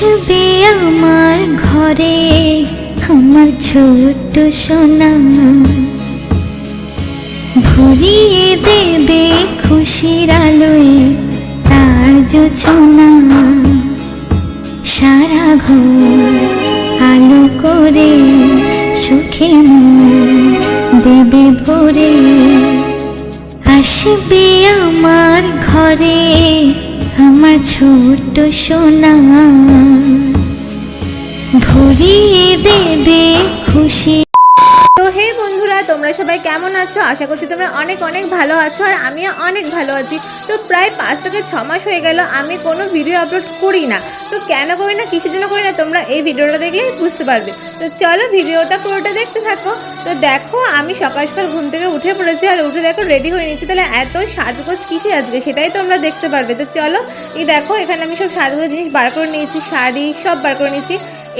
আসবে আমার ঘরে আমার ছোট্ট সোনা। ভরিয়ে দেবে খুশির আলোয় তার যোছনা। সারা ঘর আলো করে সুখে দেবে ভরে। আসবে আমার ঘরে আমার ছোট্ট সোনা। ভরিয়ে দেবে খুশি তোমরা সবাই কেমন আছো? আশা করছি তোমরা অনেক অনেক ভালো আছো আর আমিও অনেক ভালো আছি। তো প্রায় পাঁচ থেকে ছ মাস হয়ে গেল, আমি কোনো ভিডিও আপলোড করি না। তো কেন করি না, কিসের জন্য করি না, তোমরা এই ভিডিওটা দেখলেই বুঝতে পারবে। তো চলো ভিডিওটা পুরোটা দেখতে থাকো। তো দেখো, আমি সকাল সকাল ঘুম থেকে উঠে পড়েছি আর উঠে দেখো রেডি হয়ে নিচ্ছি তাহলে এত সাজগোজ কিসে আজকে? সেটাই তোমরা দেখতে পারবে। তো চলো, এই দেখো, এখানে আমি সব সাজগোজ জিনিস বার করে নিয়েছি, শাড়ি সব বার করে নিয়েছি।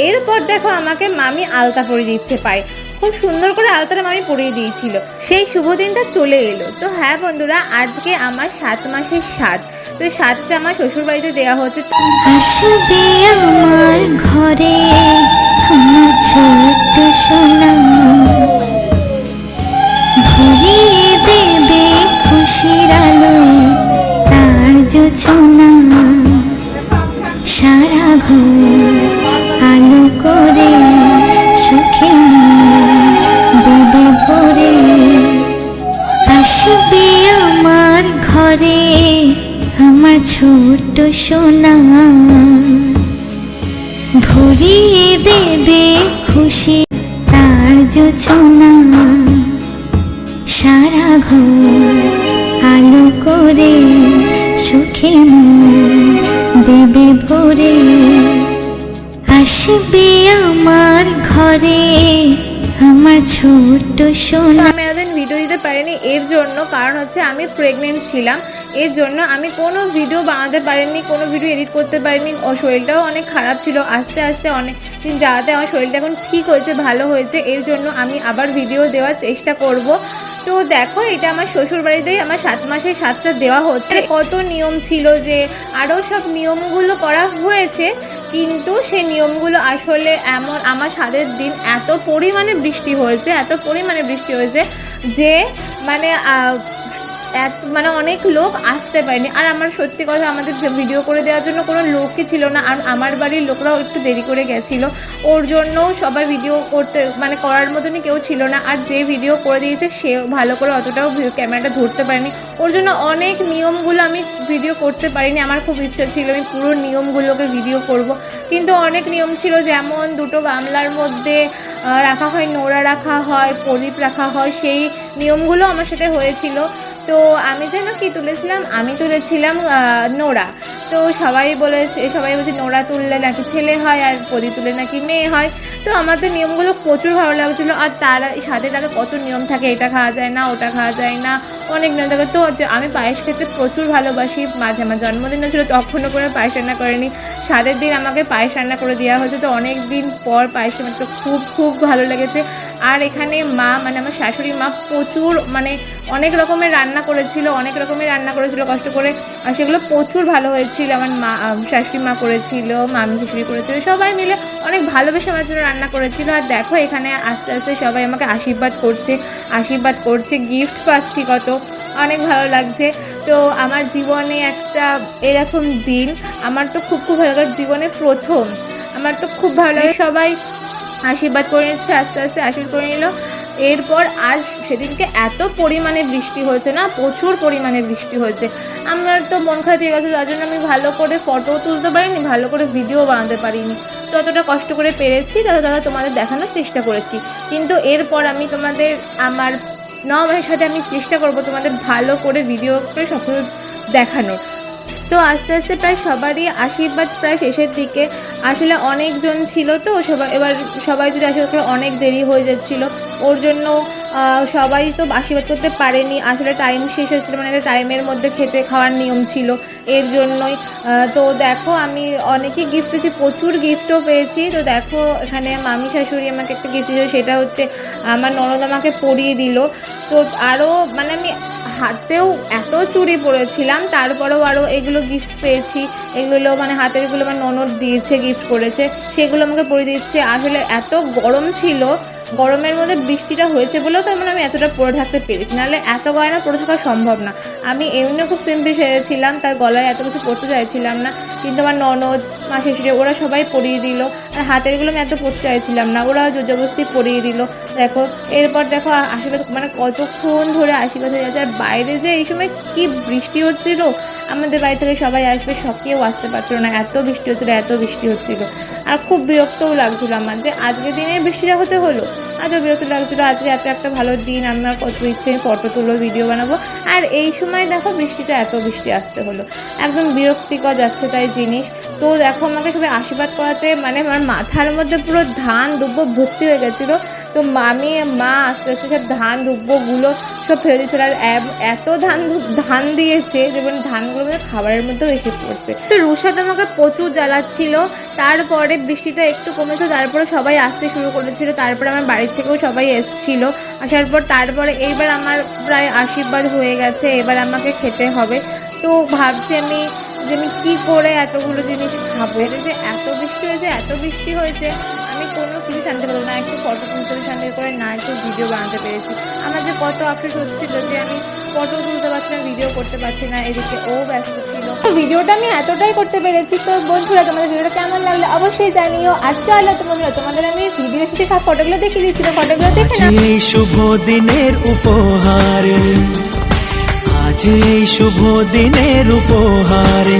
এরপর দেখো, আমাকে মামি আলতা পরিয়ে দিচ্ছে পায়ে। খুব সুন্দর করে আলতারাম মামি পরিয়ে দিয়েছিল। সেই শুভ দিনটা চলে এলো। তো হ্যাঁ বন্ধুরা, আজকে আমার সাত মাসের সাত তো সাতটা আমার শ্বশুর বাড়িতে দেওয়া হচ্ছে আমার ঘরে ছোট্ট ভরিয়ে দেবে খুশি তার যোছনা। সারা ঘর আলো করে সুখে দেবে ভরে। আসবে আমার ঘরে আমার ছোট্ট সোনা। আমি ভিডিও দিতে পারিনি, এর জন্য কারণ হচ্ছে আমি প্রেগনেন্ট ছিলাম। এর জন্য আমি কোনো ভিডিও বানাতে পারিনি, কোনো ভিডিও এডিট করতে পারিনি। ও শরীরটাও অনেক খারাপ ছিল। আস্তে আস্তে অনেক দিন যাওয়াতে আমার শরীরটা এখন ঠিক হয়েছে, ভালো হয়েছে। এর জন্য আমি আবার ভিডিও দেওয়ার চেষ্টা করব। তো দেখো, এটা আমার শ্বশুর বাড়িতেই আমার সাত মাসের সাতটা দেওয়া হচ্ছে। কত নিয়ম ছিল যে আরও সব নিয়মগুলো করা হয়েছে, কিন্তু সেই নিয়মগুলো আসলে এমন, আমার সাদের দিন এত পরিমাণে বৃষ্টি হয়েছে, এত পরিমাণে বৃষ্টি হয়েছে যে মানে এত মানে অনেক লোক আসতে পারেনি। আর আমার সত্যি কথা, আমাদের ভিডিও করে দেওয়ার জন্য কোনো লোকই ছিল না। আর আমার বাড়ির লোকরাও একটু দেরি করে গেছিল। ওর জন্য সবাই ভিডিও করতে মানে করার মতনই কেউ ছিল না। আর যে ভিডিও করে দিয়েছে, সে ভালো করে অতটাও ক্যামেরাটা ধরতে পারেনি। ওর জন্য অনেক নিয়মগুলো আমি ভিডিও করতে পারিনি। আমার খুব ইচ্ছে ছিল আমি পুরো নিয়মগুলোকে ভিডিও করব। কিন্তু অনেক নিয়ম ছিল, যেমন দুটো গামলার মধ্যে রাখা হয়, নোড়া রাখা হয়, প্রদীপ রাখা হয়, সেই নিয়মগুলো আমার সাথে হয়েছিল। তো আমি যেন কি তুলেছিলাম? আমি তুলেছিলাম নোড়া। তো সবাই বলেছে, সবাই বলছে, নোড়া তুললে নাকি ছেলে হয় আর প্রদীপ তুলে নাকি মেয়ে হয়। তো আমার তো নিয়মগুলো প্রচুর ভালো লাগছিল আর তার সাথে তাকে কত নিয়ম থাকে, এটা খাওয়া যায় না, ওটা খাওয়া যায় না, অনেক নিয়ম থাকে। তো আমি পায়েস খেতে প্রচুর ভালোবাসি, মাঝে আমার জন্মদিন ছিল, তখনও করে পায়েস রান্না করেনি। সাতের দিন আমাকে পায়েস রান্না করে দেওয়া হয়েছে, তো অনেক দিন পর পায়েস আমার তো খুব খুব ভালো লেগেছে। আর এখানে মা মানে আমার শাশুড়ি মা প্রচুর মানে অনেক রকমের রান্না করেছিল, অনেক রকমের রান্না করেছিল, কষ্ট করে। আর সেগুলো প্রচুর ভালো হয়েছিল। আমার মা শাশুড়ি মা করেছিল, মামি শাশুড়ি করেছিল, সবাই মিলে অনেক ভালোবেসে আমার জন্য রান্না করেছিল। আর দেখো, এখানে আস্তে আস্তে সবাই আমাকে আশীর্বাদ করছে আশীর্বাদ করছে গিফট পাচ্ছি কত, অনেক ভালো লাগছে। তো আমার জীবনে একটা এরকম দিন, আমার তো খুব খুব ভালো লাগে, জীবনে প্রথম। আমার তো খুব ভালো লাগে, সবাই আশীর্বাদ করে নিচ্ছে, আস্তে আস্তে আশীর্বাদ করে নিল। এরপর আজ সেদিনকে এত পরিমাণে বৃষ্টি হয়েছে না, প্রচুর পরিমাণে বৃষ্টি হয়েছে। আমার তো মন খারাপ হয়ে গেছে তার জন্য আমি ভালো করে ফটো তুলতে পারিনি, ভালো করে ভিডিও বানাতে পারিনি। যতটা কষ্ট করে পেরেছি, তত তত তোমাদের দেখানোর চেষ্টা করেছি। কিন্তু এরপর আমি তোমাদের, আমার ন মাসের সাথে আমি চেষ্টা করব তোমাদের ভালো করে ভিডিও করে সব কিছু দেখানোর। তো আস্তে আস্তে প্রায় সবারই আশীর্বাদ প্রায় শেষের দিকে। আসলে অনেকজন ছিল তো সবাই এবার সবাই যদি করে অনেক দেরি হয়ে যাচ্ছিল। ওর জন্য সবাই তো আশীর্বাদ করতে পারেনি। আসলে টাইম শেষ হয়েছিল মানে একটা টাইমের মধ্যে খেতে খাওয়ার নিয়ম ছিল। এর জন্যই তো দেখো, আমি অনেকই গিফট পেয়েছি, প্রচুর গিফটও পেয়েছি। তো দেখো, এখানে মামি শাশুড়ি আমাকে একটা গিফট দিয়েছিল, সেটা হচ্ছে আমার ননদ আমাকে পরিয়ে দিল। তো আরও মানে আমি হাতেও এত চুড়ি পরেছিলাম, তারপরেও আরও এগুলো গিফট পেয়েছি। এগুলো মানে হাতেরগুলো আমার ননদ দিয়েছে গিফট করেছে সেগুলো আমাকে পরিয়ে দিচ্ছে। আসলে এত গরম ছিল গরমের মধ্যে বৃষ্টিটা হয়েছে বলেও তার মানে আমি এতটা পরে থাকতে পেরেছি। নাহলে এত গয়না পরে থাকা সম্ভব না। আমি এমনিও খুব সিম্পল সেরেছিলাম তার গলায় এত কিছু পরতে চাইছিলাম না। কিন্তু আমার ননদ, মা শেষুরে ওরা সবাই পরিয়ে দিল। আর হাতেরগুলো আমি এত পরতে চাইছিলাম না ওরা জোরজবস্তি পরিয়ে দিল। দেখো, এরপর দেখো, আশীর্বাদ মানে কতক্ষণ ধরে আশীর্বাদ হয়ে যাচ্ছে। আর বাইরে যে এই সময় কি বৃষ্টি হচ্ছিল? আমাদের বাড়ি থেকে সবাই আসবে, সব কেউ আসতে পারছিল না। এত বৃষ্টি হচ্ছিল, এত বৃষ্টি হচ্ছিল। আর খুব বিরক্তও লাগছিল আমার যে আজকের দিনে বৃষ্টিটা হতে হলো। আজও বিরক্ত লাগছিল, আজকে এত একটা ভালো দিন আমার কত ইচ্ছে, ফটো তুলো ভিডিও বানাবো। আর এই সময় দেখো বৃষ্টিটা এত বৃষ্টি আসতে হলো। একদম বিরক্তিকর যাচ্ছে তাই জিনিস। তো দেখো আমাকে সবাই আশীর্বাদ করাতে মানে আমার মাথার মধ্যে পুরো ধান দুব্ব ভর্তি হয়ে গেছিল। তো মামি, মা আস্তে আস্তে সব ধান দুব্বগুলো সব ফেলে দিয়েছিল আর এত ধান ধান দিয়েছে যে যেমন ধানগুলো মানে খাবারের মধ্যেও এসে পড়ছে। তো রুষা তো আমাকে প্রচুর জ্বালাচ্ছিল, তারপরে বৃষ্টিটা একটু কমেছে, তারপরে সবাই আসতে শুরু করেছিল, তারপরে আমার বাড়ির থেকেও সবাই এসছিল। আসার পর তারপরে এইবার আমার প্রায় আশীর্বাদ হয়ে গেছে, এবার আমাকে খেতে হবে। তো ভাবছি আমি যে আমি কী করে এতগুলো জিনিস খাব? এটা যে এত বৃষ্টি হয়েছে, এত বৃষ্টি হয়েছে কিছু শান্তি পেলাম না একটু ফটো তুলতে শান্তি করে না একটু ভিডিও বানাতে পেরেছি। আমার যে কত আফসোস হচ্ছিল যে আমি ফটো তুলতে পারছি না ভিডিও করতে পারছি না এদিকে ও ব্যস্ত ছিল। তো ভিডিওটা আমি এতটাই করতে পেরেছি। তো বন্ধুরা তোমাদের ভিডিওটা কেমন লাগল অবশ্যই জানিও। আর চলো তো বন্ধুরা তোমাদের আমি ভিডিও সব ফটোগুলো দেখিয়ে দিচ্ছি। তো ফটোগুলো দেখে না এই শুভ দিনের উপহারে। আজ এই শুভ দিনের উপহারে।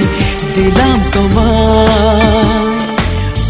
দিলাম তোমার।